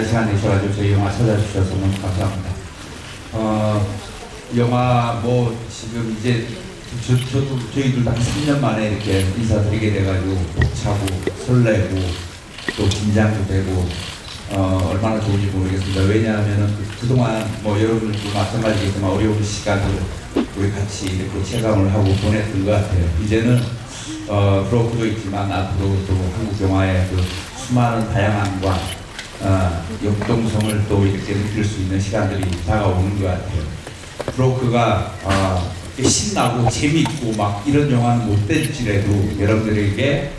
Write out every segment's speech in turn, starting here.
시간 내셔가지고 저희 영화 찾아주셔서 너무 감사합니다. 어, 영화 뭐 지금 이제 저, 저도 저희들 다 3년 만에 이렇게 인사드리게 돼가지고 벅차고 설레고 또 긴장도 되고 어, 얼마나 좋은지 모르겠습니다. 왜냐하면은 그- 그동안 뭐 여러분들도 마찬가지겠지만 어려운 시간을 우리 같이 이렇게 체감을 하고 보냈던 것 같아요. 이제는 어, 브로크도 있지만 앞으로 또 한국 영화의 그 수많은 다양함과 어, 역동성을 또 이렇게 느낄 수 있는 시간들이 다가오는 것 같아요. 브로크가 어, 신나고 재미있고 막 이런 영화는 못 될지라도 여러분들에게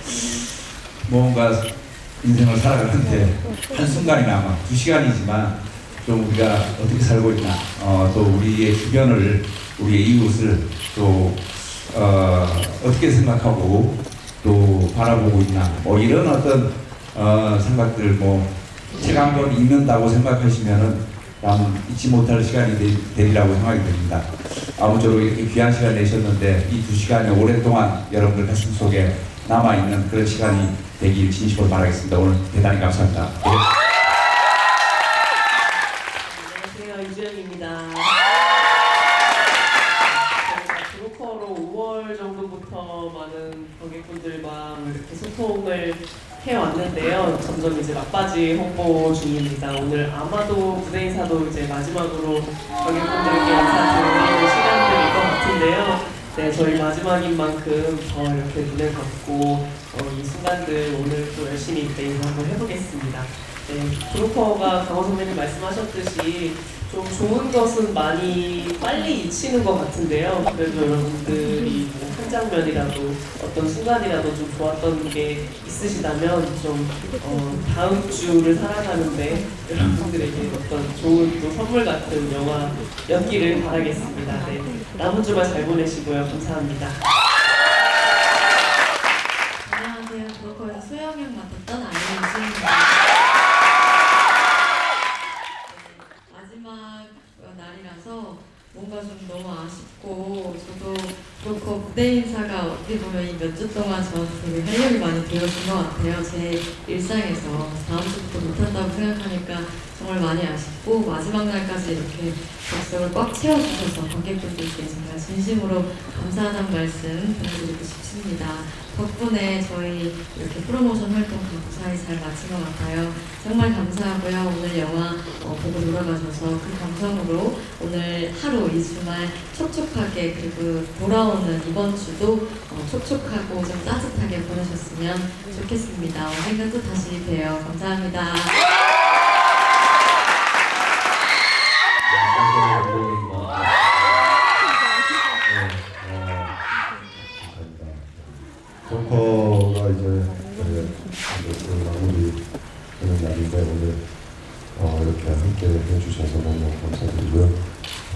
뭔가 인생을 살아가는데 한순간이나마 두 시간이지만 좀 우리가 어떻게 살고 있나 어, 또 우리의 주변을 우리의 이웃을 또 어, 어떻게 생각하고 또 바라보고 있나 뭐 이런 어떤 어, 생각들 뭐 제가 한번 읽는다고 생각하시면은 남 잊지 못할 시간이 되, 되리라고 생각이 됩니다. 아무쪼록 이렇게 귀한 시간 내셨는데 이 두 시간이 오랫동안 여러분들 가슴 속에 남아 있는 그런 시간이 되길 진심으로 바라겠습니다. 오늘 대단히 감사합니다. 예. 안녕하세요 이주연입니다. 저희가 브로커로 5월 정도부터 많은 관객분들과 이렇게 소통을 해왔는데요. 점점 이제 막바지 홍보 중입니다. 오늘 아마도 무대 인사도 이제 마지막으로 관객분들께 인사드리는 시간들일 것 같은데요. 네, 저희 마지막인 만큼 더 이렇게 눈을 감고 어, 이 순간들 오늘 또 열심히 무대 인사 한번 해보겠습니다. 네, 브로커가 강원 선배님 말씀하셨듯이 좀 좋은 것은 많이 빨리 잊히는 것 같은데요. 그래도 여러분들이 뭐 한 장면이라도 어떤 순간이라도 좀 좋았던 게 있으시다면 좀 어, 다음 주를 살아가는데 여러분들에게 어떤 좋은 또 선물 같은 영화였기를 바라겠습니다. 네, 남은 주말 잘 보내시고요. 감사합니다. 안녕하세요. 브로커에서 수영형 맡았던 안윤수입니다. 마지막 어, 날이라서 뭔가 좀 너무 아쉽고 저도 브로커 무대 인사가 어떻게 보면 이 몇 주 동안 저한테 되게 활력이 많이 되어준 것 같아요. 제 일상에서 다음 주부터 못한다고 생각하니까 정말 많이 아쉽고 마지막 날까지 이렇게 객석을 꽉 채워주셔서 관객분들께 정말 진심으로 감사하다는 말씀 드리고 싶습니다. 덕분에 저희 이렇게 프로모션 활동 다 무사히 잘 마친 것 같아요. 정말 감사하고요. 오늘 영화 어, 보고 돌아가셔서 그 감성으로 오늘 하루 이 주말 촉촉하게 그리고 돌아오는 이번 주도 어, 촉촉하고 좀 따뜻하게 보내셨으면 좋겠습니다. 언젠가 또 다시 봬요. 감사합니다. 날인데 오늘 어, 이렇게 함께 해주셔서 너무 감사드리고요.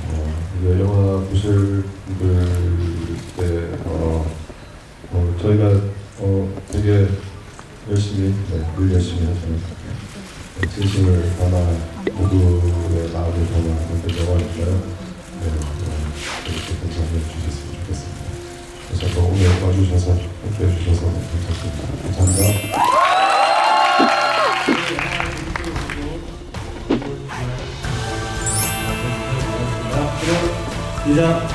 어, 이제 영화 보실 분들 때 어, 어, 저희가 어, 되게 열심히 네, 늘 열심히 하죠. 진심을 담아 모두의 마음을 담아 만든 영화니까요. 네, 어, 이렇게 감사해 주셨으면 좋겠습니다. 그래서 또 오늘 와주셔서 함께 이자